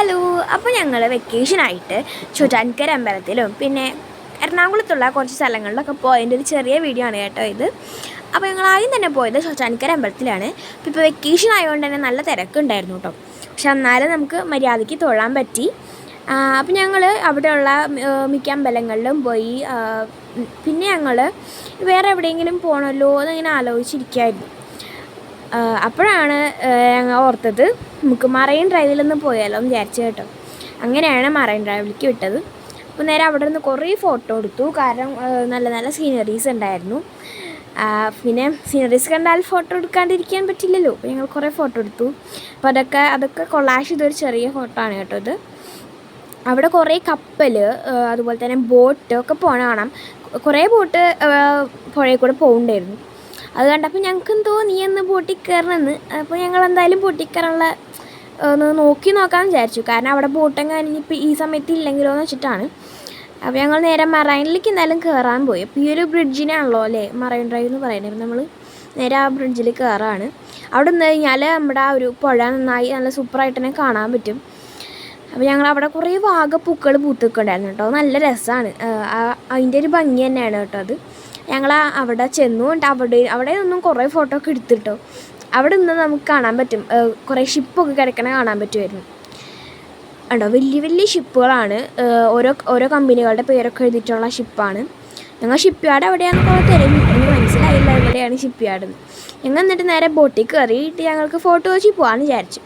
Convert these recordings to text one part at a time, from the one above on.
Hello അപ്പോൾ ഞങ്ങൾ വെക്കേഷനായിട്ട് ചുറ്റാൻകര അമ്പലത്തിലും പിന്നെ എറണാകുളത്തുള്ള കുറച്ച് സ്ഥലങ്ങളിലൊക്കെ പോയതിന്റെ ഒരു ചെറിയ വീഡിയോ ആണ് കേട്ടോ ഇത്. അപ്പോൾ ഞങ്ങൾ ആദ്യം തന്നെ പോയത് ചുറ്റാൻകര അമ്പലത്തിലാണ്. അപ്പോൾ ഇപ്പോൾ വെക്കേഷൻ ആയതുകൊണ്ട് തന്നെ നല്ല തിരക്കുണ്ടായിരുന്നു കേട്ടോ. പക്ഷെ എന്നാലും നമുക്ക് മര്യാദയ്ക്ക് തൊഴാൻ പറ്റി. അപ്പോൾ ഞങ്ങൾ അവിടെയുള്ള മിക്ക അമ്പലങ്ങളിലും പോയി പിന്നെ ഞങ്ങൾ വേറെ എവിടെയെങ്കിലും പോകണമല്ലോ എന്നിങ്ങനെ ആലോചിച്ചിരിക്കുകയായിരുന്നു ആഹ് അപ്പോഴാണ് ഞങ്ങൾ ഓർത്തത് നമുക്ക് മറൈൻ ഡ്രൈവിലൊന്ന് പോയാലോ? എന്ന് വിചാരിച്ചു കേട്ടോ. അങ്ങനെയാണ് മറൈൻ ഡ്രൈവിലേക്ക് വിട്ടത്. അപ്പോൾ നേരെ അവിടെ നിന്ന് കുറേ ഫോട്ടോ എടുത്തു. കാരണം നല്ല നല്ല സീനറീസ് ഉണ്ടായിരുന്നു. പിന്നെ സീനറീസ് കണ്ടാൽ ഫോട്ടോ എടുക്കാണ്ടിരിക്കാൻ പറ്റില്ലല്ലോ. അപ്പോൾ ഞങ്ങൾ കുറേ ഫോട്ടോ എടുത്തു. അപ്പോൾ അതൊക്കെ അതൊക്കെ കൊളാഷ് ചെയ്തൊരു ചെറിയ ഫോട്ടോ ആണ് കേട്ടോ ഇത്. അവിടെ കുറേ കപ്പൽ അതുപോലെ തന്നെ ബോട്ട് ഒക്കെ പോകണം കാണാം. കുറേ ബോട്ട് പുഴയിൽ കൂടെ പോകുന്നുണ്ടായിരുന്നു അത് കണ്ടപ്പോൾ ഞങ്ങൾക്ക് എന്തോ നീ എന്ന് ബോട്ടിൽ കയറണമെന്ന് അപ്പോൾ ഞങ്ങൾ എന്തായാലും ബോട്ടിൽ കയറാനുള്ള ഒന്ന് നോക്കി നോക്കാമെന്ന് വിചാരിച്ചു. കാരണം അവിടെ ബോട്ടെങ്ങാനും ഇപ്പോൾ ഈ സമയത്ത് ഇല്ലെങ്കിലോ എന്ന് വെച്ചിട്ടാണ്. അപ്പോൾ ഞങ്ങൾ നേരെ മറൈനിലേക്ക് എന്തായാലും കയറാൻ പോയി. അപ്പോൾ ഈ ഒരു ബ്രിഡ്ജിനാണല്ലോ അല്ലേ? മറൈൻ ഡ്രൈവ് എന്ന് പറയുന്നത്. അപ്പോൾ നമ്മൾ നേരെ ആ ബ്രിഡ്ജിൽ കയറാണ്. അവിടെ നിന്ന് കഴിഞ്ഞാൽ നമ്മുടെ ആ ഒരു പുഴ നന്നായി നല്ല സൂപ്പറായിട്ട് തന്നെ കാണാൻ പറ്റും. അപ്പോൾ ഞങ്ങൾ അവിടെ കുറേ വാഗപ്പൂക്കൾ പൂത്തിക്കുണ്ടായിരുന്നു കേട്ടോ. നല്ല രസമാണ്. അതിന്റെ ഒരു ഭംഗി തന്നെയാണ് കേട്ടോ അത്. ഞങ്ങൾ അവിടെ ചെന്നു അവിടെ അവിടെ നിന്നും കുറേ ഫോട്ടോ ഒക്കെ എടുത്തിട്ടോ. അവിടെ നിന്ന് നമുക്ക് കാണാൻ പറ്റും. കുറേ ഷിപ്പൊക്കെ കിടക്കണ കാണാൻ പറ്റുമായിരുന്നു. ഉണ്ടോ വലിയ വലിയ ഷിപ്പുകളാണ് ഓരോ ഓരോ കമ്പനികളുടെ പേരൊക്കെ എഴുതിയിട്ടുള്ള ഷിപ്പാണ് ഞങ്ങൾ ഷിപ്പ് യാർഡ് എവിടെയാണെന്ന് തിരഞ്ഞു. എനിക്ക് മനസ്സിലായില്ല എവിടെയാണ് ഷിപ്പ് യാർഡ് ഞങ്ങൾ എന്നിട്ട് നേരെ ബോട്ടിൽ കയറിയിട്ട് ഞങ്ങൾക്ക് ഫോട്ടോ വെച്ച് പോകാമെന്ന് വിചാരിച്ചു.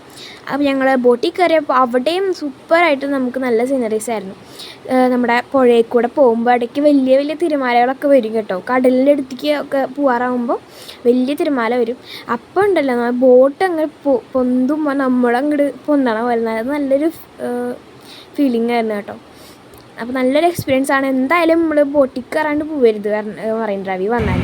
അപ്പോൾ ഞങ്ങൾ ബോട്ടിൽ കയറിയപ്പോൾ അവിടെയും സൂപ്പറായിട്ട് നമുക്ക് നല്ല സീനറീസ് ആയിരുന്നു. നമ്മുടെ പുഴയിൽ കൂടെ പോകുമ്പോൾ ഇടയ്ക്ക് വലിയ വലിയ തിരമാലകളൊക്കെ വരും കേട്ടോ. കടലിന്റെ അടുത്തേക്ക് ഒക്കെ പോകാറാകുമ്പോൾ വലിയ തിരമാല വരും. അപ്പം ഉണ്ടല്ലോ നമ്മൾ ബോട്ട് അങ്ങ് പൊ പൊന്തുമ്പോൾ നമ്മളങ്ങോട്ട് പൊന്തണ പോലെ. നല്ലൊരു ഫീലിംഗ് ആയിരുന്നു കേട്ടോ. അപ്പോൾ നല്ലൊരു എക്സ്പീരിയൻസ് ആണ്. എന്തായാലും നമ്മൾ ബോട്ടിൽ കയറാണ്ട് പോവരുത് മറൈൻ ഡ്രൈവിൽ വന്നാൽ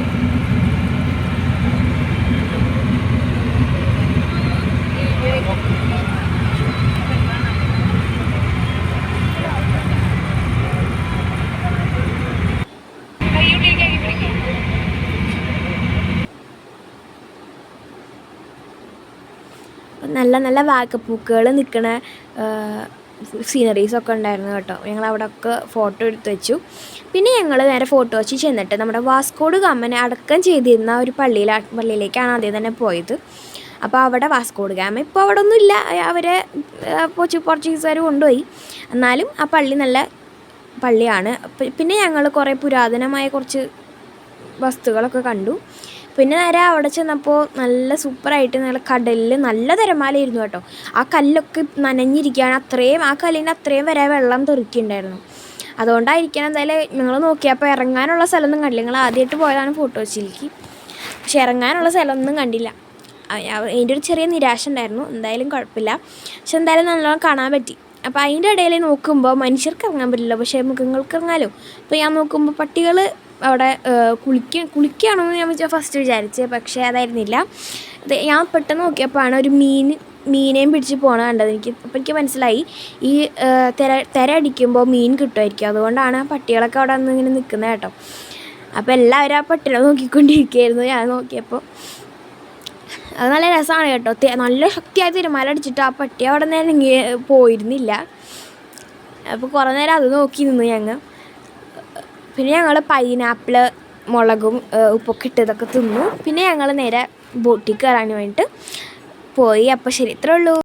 നല്ല നല്ല വാക്കപ്പൂക്കൾ നിൽക്കണ സീനറീസ് ഒക്കെ ഉണ്ടായിരുന്നു കേട്ടോ. ഞങ്ങൾ അവിടെ ഒക്കെ ഫോട്ടോ എടുത്ത് വെച്ചു. പിന്നെ ഞങ്ങൾ നേരെ ഫോട്ടോ വെച്ച് ചെന്നിട്ട് നമ്മുടെ വാസ്കോഡ് ഗാമനെ അടക്കം ചെയ്തിരുന്ന ഒരു പള്ളിയിൽ പള്ളിയിലേക്കാണ് ആദ്യം തന്നെ പോയത്. അപ്പോൾ അവിടെ വാസ്കോഡ് ഗാമ ഇപ്പോൾ അവിടെ ഒന്നുമില്ല അവരെ കൊച്ചു പോർച്ചുഗീസുകാർ കൊണ്ടുപോയി. എന്നാലും ആ പള്ളി നല്ല പള്ളിയാണ്. പിന്നെ ഞങ്ങൾ കുറേ പുരാതനമായ കുറച്ച് വസ്തുക്കളൊക്കെ കണ്ടു. പിന്നെ നേരെ അവിടെ ചെന്നപ്പോൾ നല്ല സൂപ്പറായിട്ട് നല്ല കടലിൽ നല്ല തിരമാലയായിരുന്നു കേട്ടോ. ആ കല്ലൊക്കെ നനഞ്ഞിരിക്കുകയാണ്. അത്രയും ആ കല്ലിന് അത്രയും വരെ വെള്ളം തെറിക്കുന്നുണ്ടായിരുന്നു അതുകൊണ്ടായിരിക്കണം എന്തായാലും ഞങ്ങൾ നോക്കിയപ്പോൾ ഇറങ്ങാനുള്ള സ്ഥലമൊന്നും കണ്ടില്ല. ഞങ്ങൾ ആദ്യമായിട്ട് പോയതാണ് ഫോട്ടോ ഫോട്ടോസിലേക്ക് പക്ഷെ ഇറങ്ങാനുള്ള സ്ഥലമൊന്നും കണ്ടില്ല. അതിന്റെ ഒരു ചെറിയ നിരാശ ഉണ്ടായിരുന്നു. എന്തായാലും കുഴപ്പമില്ല. പക്ഷെ എന്തായാലും നല്ലോണം കാണാൻ പറ്റി. അപ്പോൾ അതിന്റെ ഇടയിൽ നോക്കുമ്പോൾ മനുഷ്യർക്ക് ഇറങ്ങാൻ പറ്റില്ല. പക്ഷേ മൃഗങ്ങൾക്ക് ഇറങ്ങാലോ? അപ്പോൾ ഞാൻ നോക്കുമ്പോൾ പട്ടികൾ അവിടെ കുളിക്ക കുളിക്കുകയാണെന്ന് ഞാൻ ഫസ്റ്റ് വിചാരിച്ചത് പക്ഷേ അതായിരുന്നില്ല. ഞാൻ പെട്ടെന്ന് നോക്കിയപ്പോഴാണ് ഒരു മീൻ മീനെയും പിടിച്ച് പോകണ കണ്ടത് എനിക്ക്. അപ്പോൾ എനിക്ക് മനസ്സിലായി ഈ തിര തിര അടിക്കുമ്പോൾ മീൻ കിട്ടുമായിരിക്കും. അതുകൊണ്ടാണ് ആ പട്ടികളൊക്കെ അവിടെ വന്ന് ഇങ്ങനെ നിൽക്കുന്നത് കേട്ടോ. അപ്പോൾ എല്ലാവരും ആ പട്ടികളെ നോക്കിക്കൊണ്ടിരിക്കുകയായിരുന്നു ഞാൻ നോക്കിയപ്പോൾ അത് നല്ല രസമാണ് കേട്ടോ. നല്ല ശക്തിയായി തിരുമാല അടിച്ചിട്ട് ആ പട്ടി അവിടെ നിന്ന് പോയിരുന്നില്ല. അപ്പോൾ കുറേ നേരം അത് നോക്കി നിന്നു ഞങ്ങൾ പിന്നെ ഞങ്ങൾ പൈനാപ്പിൾ മുളകും ഉപ്പൊക്കെ ഉപ്പൊക്കെ ഇട്ടതൊക്കെ തിന്നു. പിന്നെ ഞങ്ങൾ നേരെ ബോട്ടിൽ കയറാൻ വേണ്ടിയിട്ട് പോയി. അപ്പോൾ ശരി ഇത്രേ ഉള്ളൂ.